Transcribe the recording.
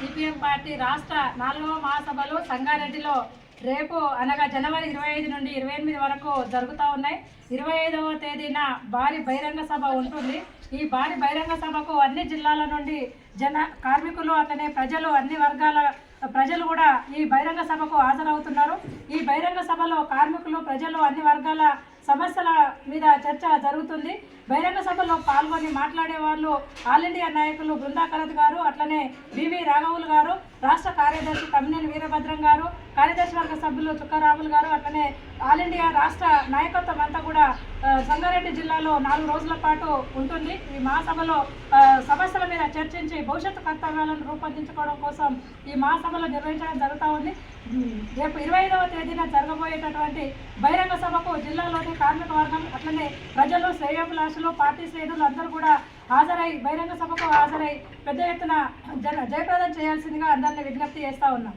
CPM party రాష్ట్ర నాలుగవ మహాసభలు సంగారెడ్డిలో రేపు అనగా జనవరి ఇరవై ఐదు నుండి ఇరవై ఎనిమిది వరకు జరుగుతూ ఉన్నాయి. ఇరవై ఐదవ తేదీన భారీ బహిరంగ సభ ఉంటుంది. ఈ భారీ బహిరంగ సభకు అన్ని జిల్లాల నుండి జన కార్మికులు అట్లనే ప్రజలు అన్ని వర్గాల ప్రజలు కూడా ఈ బహిరంగ సభకు హాజరవుతున్నారు. ఈ బహిరంగ సభలో కార్మికులు ప్రజలు అన్ని వర్గాల సమస్యల మీద చర్చ జరుగుతుంది. బహిరంగ సభలో పాల్గొని మాట్లాడే వాళ్ళు ఆల్ ఇండియా నాయకులు బృందాకరత్ గారు అట్లనే బివి రాఘవులు గారు రాష్ట్ర కార్యదర్శి తమ్మినేని వీరభద్రం గారు కార్యదర్శి వర్గ సభ్యులు చుక్కారాములు గారు అట్లనే ఆల్ ఇండియా రాష్ట్ర నాయకత్వం అంతా కూడా సంగారెడ్డి జిల్లాలో నాలుగు రోజుల పాటు ఉంటుంది. ఈ మహాసభలో సమస్య చర్చించి భవిష్యత్తు కర్తవ్యాలను రూపొందించుకోవడం కోసం ఈ మహాసభలో నిర్వహించడం జరుగుతూ ఉంది. రేపు ఇరవై ఐదవ తేదీన జరగబోయేటటువంటి బహిరంగ సభకు జిల్లాలోని కార్మిక వర్గం అట్లనే ప్రజలు శ్రేయోభిలాషులు పార్టీ శ్రేణులు అందరూ కూడా హాజరై బహిరంగ సభకు హాజరై పెద్ద ఎత్తున జయప్రదం చేయాల్సిందిగా అందరినీ విజ్ఞప్తి చేస్తూ ఉన్నాం.